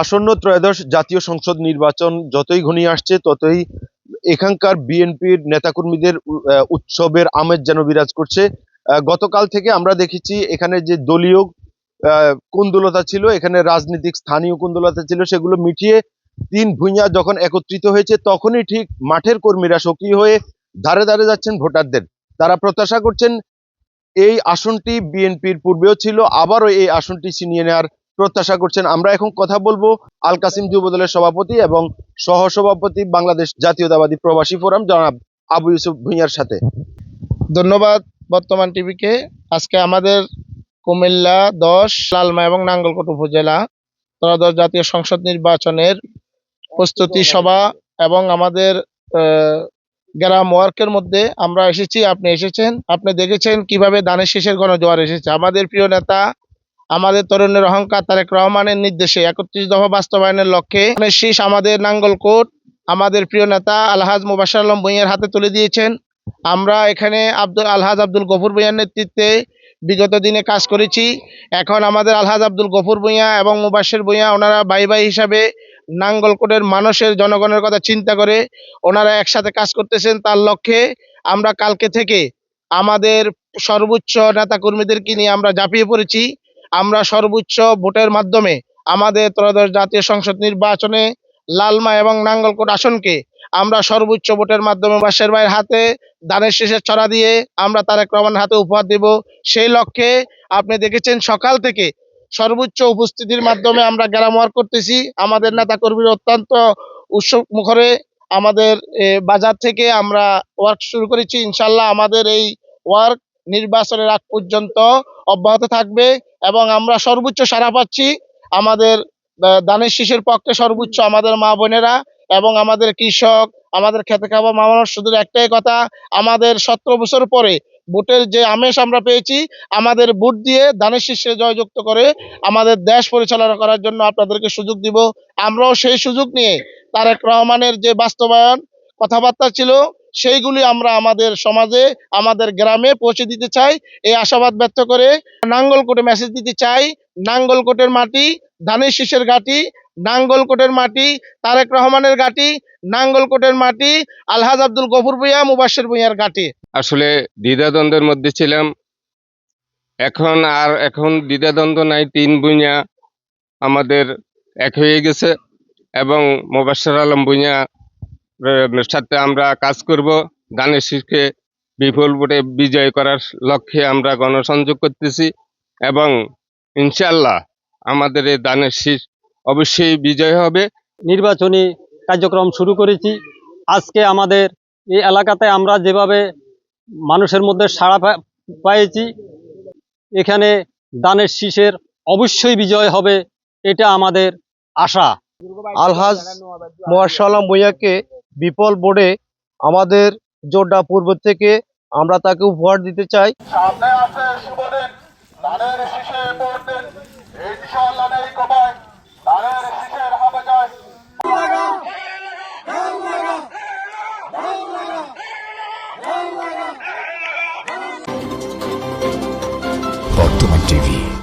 আসন্ন ত্রয়োদশ জাতীয় সংসদ নির্বাচন যতই ঘনিয়ে আসছে, ততই এখানকার বিএনপির নেতাকর্মীদের উৎসবের আমেজ যেন বিরাজ করছে। গতকাল থেকে আমরা দেখেছি এখানে যে দলীয় কুন্দলতা ছিল, এখানে রাজনৈতিক স্থানীয় কুন্দলতা ছিল, সেগুলো মিটিয়ে তিন ভূঁইয়া যখন একত্রিত হয়েছে, তখনই ঠিক মাঠের কর্মীরা সক্রিয় হয়ে ধারে ধারে যাচ্ছেন ভোটারদের। তারা প্রত্যাশা করছেন এই আসনটি বিএনপির পূর্বেও ছিল, আবারও এই আসনটি ছিনিয়ে নেওয়ার প্রত্যাশা করছেন। আমরা এখন কথা বলব আল কাসিম যুবদলের সভাপতি এবং সহসভাপতি বাংলাদেশ জাতীয়তাবাদী প্রবাসী ফোরাম জনাব আবু ইউসুফ ভুঁইয়ার সাথে। ধন্যবাদ বর্তমান টিভিকে। আজকে আমাদের কুমিল্লা দশ, লালমা এবং নাঙ্গলকোট উপজেলা ত্রয়োদশ জাতীয় সংসদ নির্বাচনের প্রস্তুতি সভা এবং আমাদের গ্রাম ওয়ার্কের মধ্যে আমরা এসেছি, আপনি এসেছেন। আপনি দেখেছেন কীভাবে দানের শেষের গণজোয়ার এসেছে। আমাদের প্রিয় নেতা আমাদের তরুণের অহংকার তারেক রহমানের নির্দেশে একত্রিশ দফা বাস্তবায়নের লক্ষ্যে শীষ আমাদের নাঙ্গলকোট আমাদের প্রিয় নেতা আলহাজ মুবাশার আলম ভুঁইয়ার হাতে তুলে দিয়েছেন। আমরা এখানে আব্দুল, আলহাজ আব্দুল গফুর ভুঁইয়ার নেতৃত্বে বিগত দিনে কাজ করেছি। এখন আমাদের আলহাজ আব্দুল গফুর ভুঁইয়া এবং মুবাশির ভুঁইয়া ওনারা বাই বাই হিসাবে নাঙ্গলকোটের মানুষের জনগণের কথা চিন্তা করে ওনারা একসাথে কাজ করতেছেন। তার লক্ষ্যে আমরা কালকে থেকে আমাদের সর্বোচ্চ নেতা কর্মীদেরকে নিয়ে আমরা ঝাঁপিয়ে পড়েছি। আমরা সর্বোচ্চ ভোটের মাধ্যমে আমাদের ত্রয়োদশ জাতীয় সংসদ নির্বাচনে লালমা এবং নাঙ্গলকোট আসনকে আমরা সর্বোচ্চ ভোটের মাধ্যমে বাসের ভাইয়ের হাতে দানের শেষের ছড়া দিয়ে আমরা তারেক রহমানের হাতে উপহার দেব। সেই লক্ষ্যে আপনি দেখেছেন সকাল থেকে সর্বোচ্চ উপস্থিতির মাধ্যমে আমরা গ্রাম ওয়ার্ক করতেছি। আমাদের নেতা কর্মীর অত্যন্ত উৎসব মুখরে আমাদের বাজার থেকে আমরা ওয়ার্ক শুরু করেছি। ইনশাল্লাহ আমাদের এই ওয়ার্ক নির্বাচনের আগ পর্যন্ত অব্যাহত থাকবে। এবং আমরা সর্বোচ্চ সাড়া পাচ্ছি আমাদের দানের শীষের পক্ষে সর্বোচ্চ আমাদের মা বোনেরা এবং আমাদের কৃষক, আমাদের খেতে খাওয়া মা শুধু একটাই কথা, আমাদের সতেরো বছর পরে বুটের যে আমেজ আমরা পেয়েছি, আমাদের বুট দিয়ে দানের শীর্ষে জয়যুক্ত করে আমাদের দেশ পরিচালনা করার জন্য আপনাদেরকে সুযোগ দিব। আমরাও সেই সুযোগ নিয়ে তারেক রহমানের যে বাস্তবায়ন কথাবার্তা ছিল, সেইগুলি আমরা আমাদের সমাজে, আমাদের গ্রামে পৌঁছে দিতে চাই। এই আশাবাদ ব্যক্ত করে নাঙ্গলকোটে মেসেজ দিতে চাই। নাঙ্গলকোটের মাটি, ধানের শীষের ঘাটি, নাঙ্গলকোটের মাটি, তারেক রহমানের ঘাটি, নাঙ্গলকোটের মাটি, আলহাজ আব্দুল গফুর ভুইয়া, মুবাশির ভুইয়ার ঘাটি। আসলে দ্বিধাদ্বন্দ্বের মধ্যে ছিলাম। এখন আর এখন দ্বিধাদ্বন্দ্ব নাই, তিন ভুঁইয়া আমাদের এক হয়ে গেছে এবং মোবাশ্বর আলম ভুঁইয়া সাথে আমরা কাজ করব। দানের শীষকে বিপুল ভোটে বিজয় করার লক্ষ্যে আমরা গণসংযোগ করতেছি এবং ইনশাল্লাহ আমাদের এই দানের শীষ অবশ্যই বিজয় হবে। নির্বাচনী কার্যক্রম শুরু করেছি। আজকে আমাদের এই এলাকাতে আমরা যেভাবে মানুষের মধ্যে সাড়া পাইছি এখানে দানের শীষের অবশ্যই বিজয় হবে, এটা আমাদের আশা। আলহাজ মোয়াশালাম ভুইয়াকে বিপল বোর্ডে আমাদের জোড্ডা পূর্ব থেকে আমরা তাকে উপহার দিতে চাই। বর্তমান টিভি